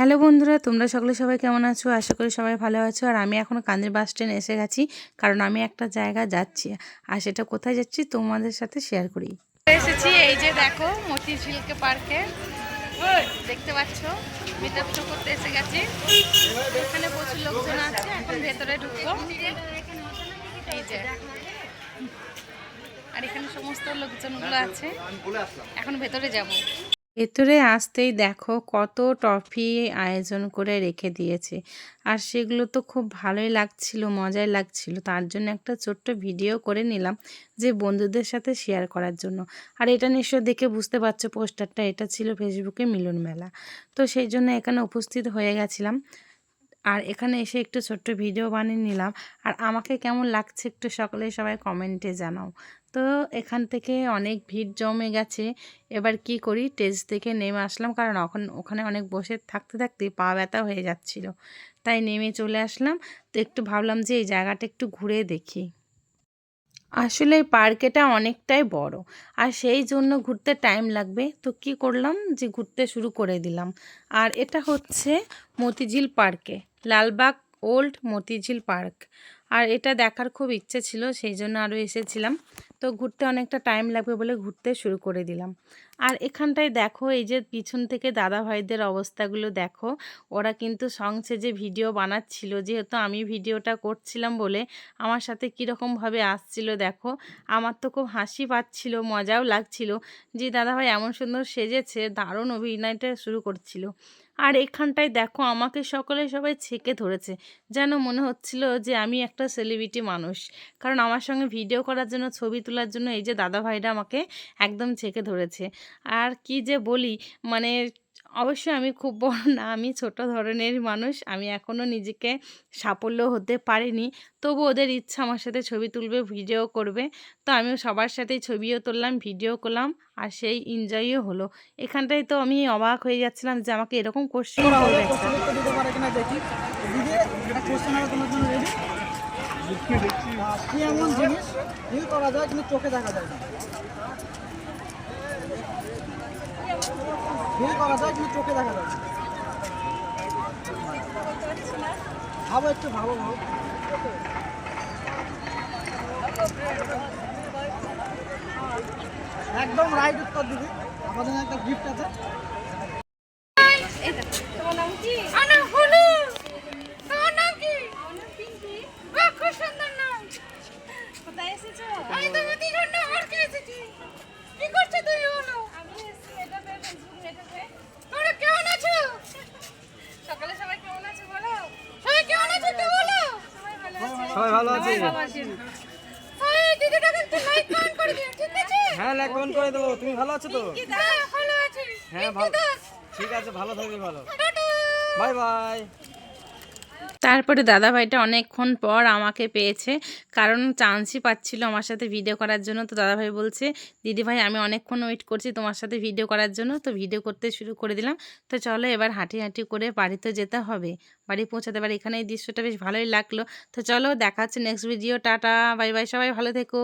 Hello বন্ধুরা, তোমরা সকলে সবাই কেমন আছো? আশা করি সবাই ভালো আছো। আর আমি এখন কান্দির বাস স্ট্যান্ড এসে গেছি, কারণ আমি একটা জায়গা যাচ্ছি। আর সেটা কোথায় যাচ্ছি তোমাদের সাথে শেয়ার করি। এসেছি, এই যে দেখো মতি ঝিলকে পার্কে দেখতে পাচ্ছ? মিটাপ শো করতে এসে গেছি। এখানে প্রচুর লোকজন আছে, এখন ভেতরে ঢুকবো। এই যে। আর এখানে সমস্ত লোকজনগুলো আছে। এখন ভেতরে যাব। ভেতরে আসতেই দেখো কত টফি আয়োজন করে রেখে দিয়েছে। আর সেগুলো তো খুব ভালোই লাগছিল, মজাই লাগছিল। তার জন্য একটা ছোট্ট ভিডিও করে নিলাম যে বন্ধুদের সাথে শেয়ার করার জন্য। আর এটা নিশ্চয় দেখে বুঝতে পারছ, পোস্টারটা এটা ছিল ফেসবুকে মিলন মেলা। তো সেই জন্য এখানে উপস্থিত হয়ে গেছিলাম। আর এখানে এসে একটু ছোট্ট ভিডিও বানিয়ে নিলাম। আর আমাকে কেমন লাগছে একটু সকলে সবাই কমেন্টে জানাও। তো এখান থেকে অনেক ভিড় জমে গেছে। এবার কি করি? টেজ থেকে নেমে আসলাম। কারণ ওখানে ওখানে অনেক বসে থাকতে থাকতে পা ব্যথা হয়ে যাচ্ছিল। তাই নেমে চলে আসলাম। তো একটু ভাবলাম যে এই জায়গাটা একটু ঘুরে দেখি। আসলে পার্কেটা অনেকটাই বড়। আর সেই জন্য ঘুরতে টাইম লাগবে। তো কি করলাম? যে ঘুরতে শুরু করে দিলাম। আর এটা হচ্ছে মতিঝিল পার্কে লালবাগ ওল্ড মতিঝিল পার্ক আর এটা দেখার খুব ইচ্ছে ছিল, সেই জন্য আরও এসেছিলাম। তো ঘুরতে অনেকটা টাইম লাগবে বলে ঘুরতে শুরু করে দিলাম। আর এখানটায় দেখো, এই যে পিছন থেকে দাদা ভাইদের অবস্থাগুলো দেখো, ওরা কিন্তু সংসে যে ভিডিও বানাচ্ছিল। যেহেতু আমি ভিডিওটা করছিলাম বলে আমার সাথে কীরকমভাবে আসছিল দেখো, আমার তো খুব হাসি পাচ্ছিল, মজাও লাগছিল যে দাদাভাই এমন সুন্দর সেজেছে, দারুণ অভিনয়টা শুরু করছিল। আর এখানটায় দেখো, আমাকে সকলে সবাই ছেকে ধরেছে, যেন মনে হচ্ছিল যে আমি একটা সেলিব্রিটি মানুষ। কারণ আমার সঙ্গে ভিডিও করার জন্য, ছবি তোলার জন্য এই যে দাদা ভাইরা আমাকে একদম ছেকে ধরেছে। আর কি যে বলি মানে অবশ্যই আমি খুব বড় না, আমি ছোট ধরনের মানুষ, আমি এখনও নিজেকে সাফল্য হতে পারিনি। তবু ওদের ইচ্ছা আমার সাথে ছবি তুলবে, ভিডিও করবে। তো আমিও সবার সাথেই ছবিও তুললাম, ভিডিও করলাম, আর সেই এনজয়ও হলো। এখানটায় তো আমি অবাক হয়ে যাচ্ছিলাম যে আমাকে এরকম কোশ্চেন কি এমন জিনিস? করা যায় কিন্তু চোখে দেখা যায় ফিল করা যায়, কিন্তু চোখে দেখা যায় ভাবো একটু, ভাবো ভাবো। একদম রাইট উত্তর দিদি আমাদের একটা গিফট আছে। তোমার নাম ঠিক আছে? হ্যাঁ লাইক কমেন্ট করে দেবো। তুমি ভালো আছো তো? কি ভালো আছি। হ্যাঁ ভালো। ঠিক আছে ভালো থাকবে ভালো। Bye bye. তারপরে দাদাভাইটা অনেকক্ষণ পর আমাকে পেয়েছে। কারণ চান্সই পাচ্ছিল আমার সাথে ভিডিও করার জন্য। তো দাদাভাই বলছে, দিদিভাই, আমি অনেকক্ষণ ওয়েট করছি তোমার সাথে ভিডিও করার জন্য। তো ভিডিও করতে শুরু করে দিলাম। তো চলো এবার হাঁটি হাঁটি করে বাড়িতে যেতে হবে। বাড়ি পৌঁছাতে পারি এখানে এই দৃশ্যটা বেশ ভালোই লাগল। তো চলো দেখা হচ্ছে next video tata bye bye সবাই ভালো থেকো।